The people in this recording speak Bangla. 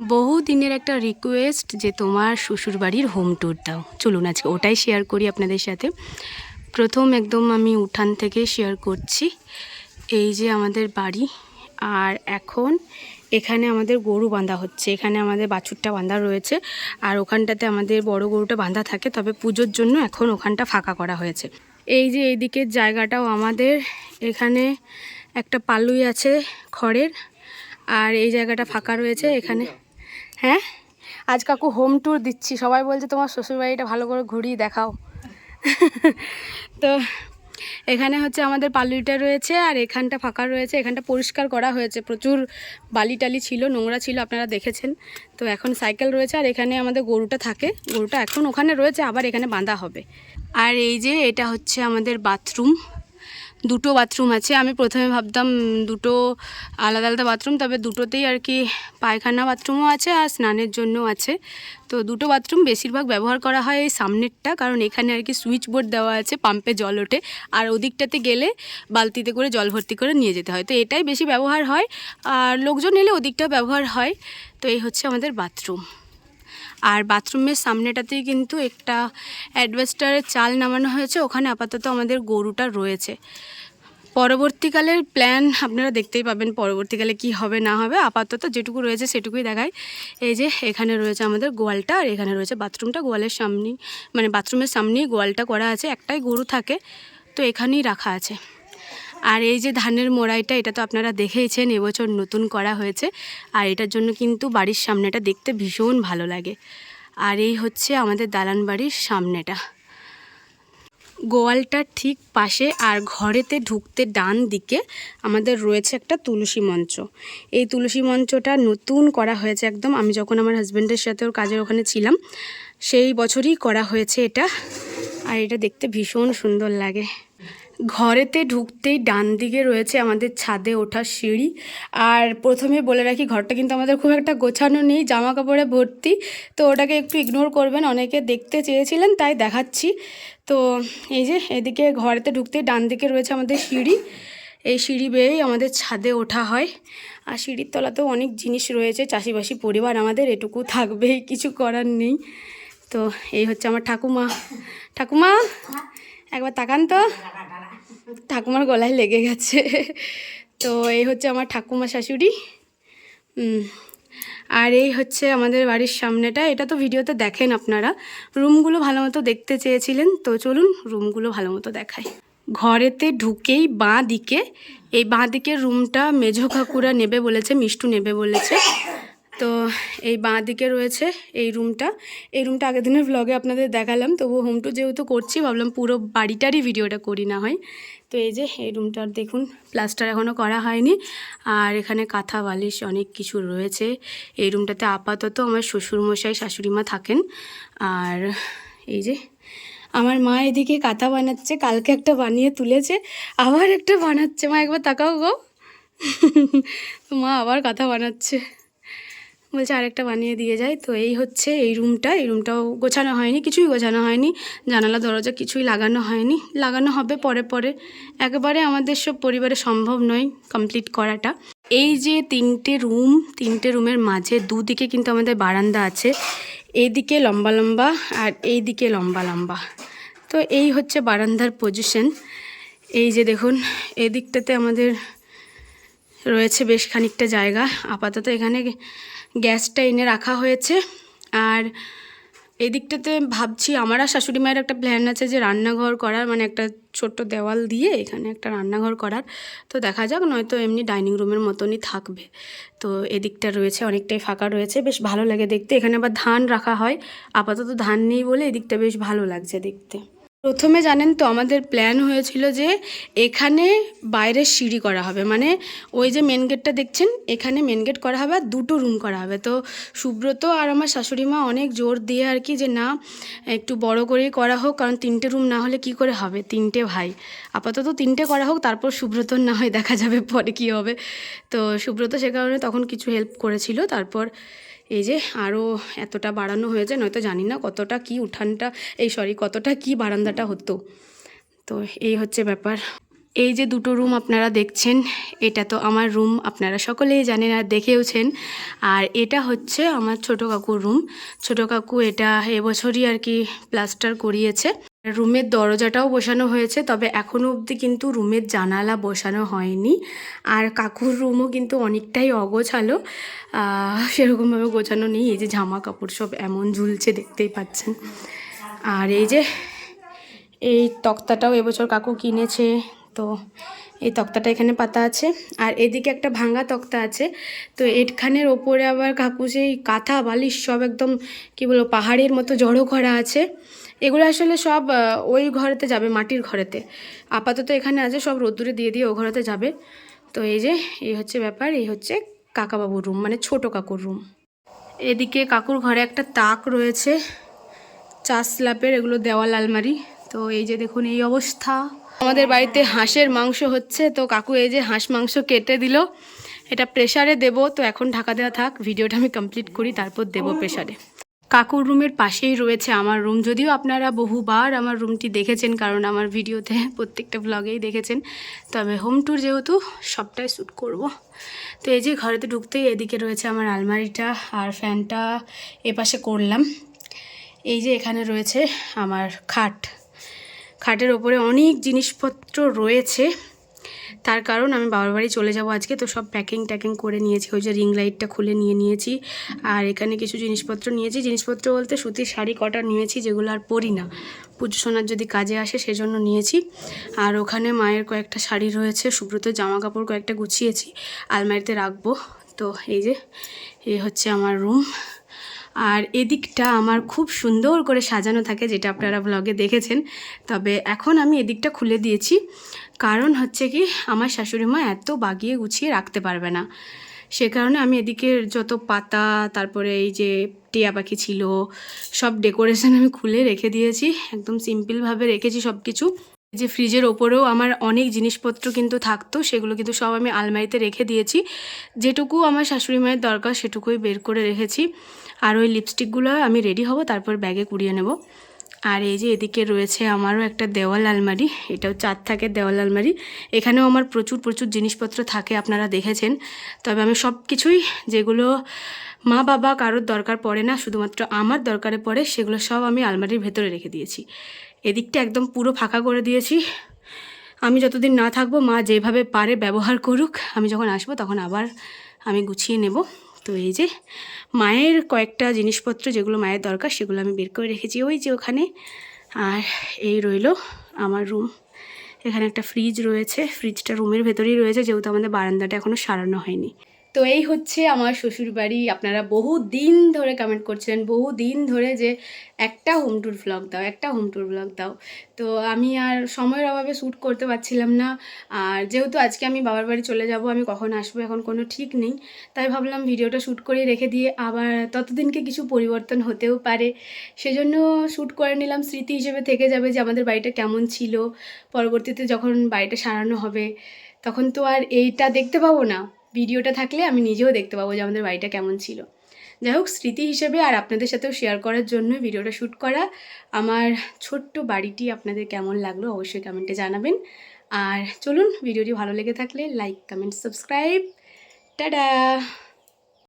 বহু দিনের একটা রিকোয়েস্ট যে তোমার শ্বশুরবাড়ির হোম ট্যুর দাও। চলুন আজকে ওটাই শেয়ার করি আপনাদের সাথে। প্রথম একদম আমি উঠান থেকে শেয়ার করছি। এই যে আমাদের বাড়ি। আর এখন এখানে আমাদের গরু বাঁধা হচ্ছে। এখানে আমাদের বাছুরটা বাঁধা রয়েছে। আর ওখানটাতে আমাদের বড় গরুটা বাঁধা থাকে। তবে পুজোর জন্য এখন ওখানটা ফাঁকা করা হয়েছে। এই যে এইদিকের জায়গাটাও আমাদের। এখানে একটা পালুই আছে খড়ের। আর এই জায়গাটা ফাঁকা রয়েছে। এখানে হ্যাঁ? আজ কাকু হোম ট্যুর দিচ্ছি। সবাই বলছে তোমার শ্বশুরবাড়িটা ভালো করে ঘুরিয়ে দেখাও। তো এখানে হচ্ছে আমাদের পালুইটা রয়েছে আর এখানটা ফাঁকা রয়েছে। এখানটা পরিষ্কার করা হয়েছে। প্রচুর বালি টালি ছিল, নোংরা ছিল, আপনারা দেখেছেন। তো এখন সাইকেল রয়েছে আর এখানে আমাদের গরুটা থাকে। গরুটা এখন ওখানে রয়েছে, আবার এখানে বাঁধা হবে। আর এই যে এটা হচ্ছে আমাদের বাথরুম দুটো বাথরুম আছে। আমি প্রথমে ভাবতাম দুটো আলাদা আলাদা বাথরুম তবে দুটোতেই আর কি পায়খানা বাথরুমও আছে আর স্নানের জন্য আছে। তো দুটো বাথরুম বেশিরভাগ ব্যবহার করা হয় এই সামনেরটা, কারণ এখানে আর কি সুইচ বোর্ড দেওয়া আছে পাম্পে জল ওঠে। আর ওদিকটাতে গেলে বালতিতে করে জল ভর্তি করে নিয়ে যেতে হয়। তো এটাই বেশি ব্যবহার হয়। আর লোকজন এলে ওদিকটা ব্যবহার হয়। তো এই হচ্ছে আমাদের বাথরুম আর বাথরুমের সামনেটাতেই কিন্তু একটা অ্যাডভেস্টারের চাল নামানো হয়েছে, ওখানে আপাতত আমাদের গরুটা রয়েছে। পরবর্তীকালের প্ল্যান আপনারা দেখতেই পাবেন পরবর্তীকালে কি হবে, না হবে। আপাতত যেটুকু রয়েছে সেটুকুই দেখায় এই যে এখানে রয়েছে আমাদের গোয়ালটা, আর এখানে রয়েছে বাথরুমটা। গোয়ালের সামনেই মানে বাথরুমের সামনেই গোয়ালটা করা আছে। একটাই গরু থাকে, তো এখানেই রাখা আছে। আর এই যে ধানের মোড়াইটা, এটা তো আপনারা দেখেইছেন, এবছর নতুন করা হয়েছে। আর এটার জন্য কিন্তু বাড়ির সামনেটা দেখতে ভীষণ ভালো লাগে। আর এই হচ্ছে আমাদের দালান বাড়ির সামনেটা। গোয়ালটার ঠিক পাশে আর ঘরেতে ঢুকতে ডান দিকে আমাদের রয়েছে একটা তুলসী মঞ্চ। এই তুলসী মঞ্চটা নতুন করা হয়েছে একদম। আমি যখন আমার হাজব্যান্ডের সাথে ওর কাজের ওখানে ছিলাম, সেই বছরই করা হয়েছে এটা। আর এটা দেখতে ভীষণ সুন্দর লাগে। ঘরেতে ঢুকতেই ডান দিকে রয়েছে আমাদের ছাদে ওঠার সিঁড়ি। আর প্রথমে বলে রাখি, ঘরটা কিন্তু আমাদের খুব একটা গোছানো নেই জামা কাপড়ে ভর্তি। তো ওটাকে একটু ইগনোর করবেন, অনেকে দেখতে চেয়েছিলেন, তাই দেখাচ্ছি। তো এই যে এদিকে ঘরেতে ঢুকতেই ডান দিকে রয়েছে আমাদের সিঁড়ি। এই সিঁড়ি বেয়েই আমাদের ছাদে ওঠা হয়। আর সিঁড়ির তলাতেও অনেক জিনিস রয়েছে, চাষিবাসী পরিবার আমাদের এটুকু থাকবেই, কিছু করার নেই। তো এই হচ্ছে আমার ঠাকুমা। ঠাকুমা, একবার তাকান তো। ঠাকুমার গলায় লেগে গেছে। তো এই হচ্ছে আমার ঠাকুমা শাশুড়ি। আর এই হচ্ছে আমাদের বাড়ির সামনেটা। এটা তো ভিডিওতে দেখেন আপনারা। রুমগুলো ভালো মতো দেখতে চেয়েছিলেন। তো চলুন রুমগুলো ভালো মতো দেখাই। ঘরেতে ঢুকেই বাঁ দিকে, এই বাঁ দিকের রুমটা মেঝো কাকুরা নেবে বলেছে, মিষ্টু নেবে বলেছে। তো এই বাঁ দিকে রয়েছে এই রুমটা। এই রুমটা আগের দিনের ভ্লগে আপনাদের দেখালাম তবু হোম টু যেহেতু করছি, ভাবলাম পুরো বাড়িটারই ভিডিওটা করি না হয়। তো এই যে এই রুমটার দেখুন প্লাস্টার এখনও করা হয়নি। আর এখানে কাঁথা বালিশ অনেক কিছু রয়েছে। এই রুমটাতে আপাতত আমার শ্বশুরমশাই শাশুড়ি মা থাকেন। আর এই যে আমার মা এদিকে কাঁথা বানাচ্ছে, কালকে একটা বানিয়ে তুলেছে, আবার একটা বানাচ্ছে। মা একবার তাকাও গো। মা আবার কাঁথা বানাচ্ছে। বলছে, আরেকটা বানিয়ে দিয়ে যায় তো এই হচ্ছে এই রুমটা। এই রুমটাও গোছানো হয়নি, কিছুই গোছানো হয়নি। জানালা, দরজা কিছুই লাগানো হয়নি। লাগানো হবে পরে পরে। একেবারে আমাদের সব পরিবারে সম্ভব নয় কমপ্লিট করাটা। এই যে তিনটে রুম, তিনটে রুমের মাঝে দুদিকে কিন্তু আমাদের বারান্দা আছে। এইদিকে লম্বা লম্বা আর এই দিকে লম্বা লম্বা। তো এই হচ্ছে বারান্দার পজিশন এই যে দেখুন এই দিকটাতে আমাদের রয়েছে বেশ খানিকটা জায়গা। আপাতত এখানে গ্যাসটা এনে রাখা হয়েছে। আর এদিকটাতে ভাবছি, আমার আর শাশুড়ি মায়ের একটা প্ল্যান আছে যে রান্নাঘর করার মানে একটা ছোট্ট দেওয়াল দিয়ে এখানে একটা রান্নাঘর করার। তো দেখা যাক, নয়তো এমনি ডাইনিং রুমের মতনই থাকবে। তো এদিকটা রয়েছে, অনেকটাই ফাঁকা রয়েছে, বেশ ভালো লাগে দেখতে। এখানে আবার ধান রাখা হয়। আপাতত ধান নেই বলে এদিকটা বেশ ভালো লাগছে দেখতে। প্রথমে জানেন তো আমাদের প্ল্যান হয়েছিল যে এখানে বাইরের সিঁড়ি করা হবে। মানে ওই যে মেন গেটটা দেখছেন, এখানে মেন গেট করা হবে আর দুটো রুম করা হবে। তো সুব্রত আর আমার শাশুড়ি মা অনেক জোর দিয়ে আর কি যে না, একটু বড় করেই করা হোক, কারণ তিনটে রুম না হলে কি করে হবে? তিনটে ভাই। আপাতত তিনটে করা হোক, তারপর সুব্রতর না হয় দেখা যাবে পরে কি হবে। তো সুব্রত সে কারণে তখন কিছু হেল্প করেছিল। তারপর এই যে আরও এতটা বাড়ানো হয়েছে, নয়তো জানি না কতটা কি উঠানটা, এই সরি কতটা কি বারান্দাটা হতো। তো এই হচ্ছে ব্যাপার। এই যে দুটো রুম আপনারা দেখছেন, এটা তো আমার রুম আপনারা সকলেই জানেন আর দেখেওছেন। আর এটা হচ্ছে আমার ছোট কাকুর রুম ছোট কাকু এটা এবছরই আর কি প্লাস্টার করিয়েছে। রুমের দরজাটাও বসানো হয়েছে, তবে এখনও অবধি কিন্তু রুমের জানালা বসানো হয়নি। আর কাকুর রুমও কিন্তু অনেকটাই অগোছালো। সেরকমভাবে গোছানো নেই, এই যে জামা কাপড় সব এমন ঝুলছে দেখতেই পাচ্ছেন। আর এই যে এই তক্তাটাও এবছর কাকু কিনেছে, তো এই তক্তাটা এখানে পাতা আছে। আর এদিকে একটা ভাঙা তক্তা আছে। তো এখানের ওপরে আবার কাকু সেই কাঁথা, বালিশ সব একদম, কি বলব, পাহাড়ের মতো জড়ো করা আছে। এগুলো আসলে সব ওই ঘরেতে যাবে, মাটির ঘরেতে। আপাতত এখানে আছে, সব রোদ্দুরে দিয়ে দিয়ে ও ঘরেতে যাবে। তো এই যে, এই হচ্ছে ব্যাপার, এই হচ্ছে কাকাবাবুর রুম মানে ছোট কাকুর রুম। এদিকে কাকুর ঘরে একটা তাক রয়েছে চার স্ল্যাপের, এগুলো দেওয়াল আলমারি। তো এই যে দেখুন, এই অবস্থা। আমাদের বাড়িতে হাঁসের মাংস হচ্ছে, তো কাকু এই যে হাঁস মাংস কেটে দিল, এটা প্রেশারে দেব, তো এখন ঢাকা দেওয়া থাক, ভিডিওটা আমি কমপ্লিট করি, তারপর দেব প্রেশারে কাকুর রুমের পাশেই রয়েছে আমার রুম যদিও আপনারা বহুবার আমার রুমটি দেখেছেন, কারণ আমার ভিডিওতে প্রত্যেকটা ব্লগেই দেখেছেন, তবে হোম ট্যুর যেহেতু, সবটাই শ্যুট করব। তো এই যে ঘরেতে ঢুকতেই এদিকে রয়েছে আমার আলমারিটা আর ফ্যানটা এপাশে করলাম। এই যে এখানে রয়েছে আমার খাট। খাটের ওপরে অনেক জিনিসপত্র রয়েছে। তার কারণ আমি বাবার বাড়ি চলে যাব আজকে, তো সব প্যাকিং ট্যাকিং করে নিয়েছি। ওই যে রিং লাইটটা খুলে নিয়ে নিয়েছি। আর এখানে কিছু জিনিসপত্র নিয়েছি। জিনিসপত্র বলতে সুতির শাড়ি কটা নিয়েছি, যেগুলো আর পরি না। পুজো সোনার যদি কাজে আসে সেজন্য নিয়েছি। আর ওখানে মায়ের কয়েকটা শাড়ি রয়েছে, সুব্রত জামা কাপড় কয়েকটা গুছিয়েছি, আলমারিতে রাখব। তো এই যে এই হচ্ছে আমার রুম আর এদিকটা আমার খুব সুন্দর করে সাজানো থাকে, যেটা আপনারা ব্লগে দেখেছেন। তবে এখন আমি এদিকটা খুলে দিয়েছি। কারণ হচ্ছে কি, আমার শাশুড়ি মা এত বাগিয়ে গুছিয়ে রাখতে পারবে না। সে কারণে আমি এদিকের যত পাতা, তারপরে এই যে টিয়া পাখি ছিল, সব ডেকোরেশন আমি খুলে রেখে দিয়েছি। একদম সিম্পলভাবে রেখেছি সব কিছু যে ফ্রিজের ওপরেও আমার অনেক জিনিসপত্র কিন্তু থাকতো, সেগুলো কিন্তু সব আমি আলমারিতে রেখে দিয়েছি। যেটুকু আমার শাশুড়ি মায়ের দরকার সেটুকুই বের করে রেখেছি। আর ওই লিপস্টিকগুলো আমি রেডি হব, তারপর ব্যাগে কুড়িয়ে নেব। আর এই যে এদিকে রয়েছে আমারও একটা দেওয়াল আলমারি, এটাও চার থাকে দেওয়াল আলমারি। এখানেও আমার প্রচুর প্রচুর জিনিসপত্র থাকে, আপনারা দেখেছেন। তবে আমি সব কিছুই যেগুলো মা বাবা কারোর দরকার পড়ে না, শুধুমাত্র আমার দরকারে পড়ে, সেগুলো সব আমি আলমারির ভেতরে রেখে দিয়েছি। এদিকটা একদম পুরো ফাঁকা করে দিয়েছি। আমি যতদিন না থাকব, মা যেভাবে পারে ব্যবহার করুক, আমি যখন আসব তখন আবার আমি গুছিয়ে নেব। তো এই যে, মায়ের কয়েকটা জিনিসপত্র যেগুলো মায়ের দরকার সেগুলো আমি বের করে রেখেছি। ওই যে ওখানে, আর এই রইল আমার রুম। এখানে একটা ফ্রিজ রয়েছে। ফ্রিজটা রুমের ভেতরেই রয়েছে, যেহেতু আমাদের বারান্দাটা এখনও সারানো হয়নি। তো এই হচ্ছে আমার শ্বশুরবাড়ি। আপনারা বহু দিন ধরে কমেন্ট করছিলেন বহু দিন ধরে যে একটা হোম ট্যুর ভ্লগ দাও, একটা হোম ট্যুর ভ্লগ দাও। তো আমি আর সময়ের অভাবে শ্যুট করতে পারছিলাম না। আর যেহেতু আজকে আমি বাবার বাড়ি চলে যাব, আমি কখন আসব এখন কোনো ঠিক নেই। তাই ভাবলাম ভিডিওটা শ্যুট করে রেখে দিয়ে আবার ততদিনকে কিছু পরিবর্তন হতেও পারে। সেজন্য শ্যুট করে নিলাম। স্মৃতি হিসেবে থেকে যাবে যে আমাদের বাড়িটা কেমন ছিল। পরবর্তীতে যখন বাড়িটা সারানো হবে, তখন তো আর এইটা দেখতে পাবো না। ভিডিওটা থাকলে আমি নিজেও দেখতে পাবো যে আমাদের বাড়িটা কেমন ছিল। যাই হোক স্মৃতি হিসেবে আর আপনাদের সাথেও শেয়ার করার জন্য ভিডিওটা শ্যুট করা। আমার ছোট্ট বাড়িটি আপনাদের কেমন লাগল অবশ্যই কমেন্টে জানাবেন। আর চলুন, ভিডিওটি ভালো লেগে থাকলে লাইক কমেন্ট সাবস্ক্রাইব টাটা!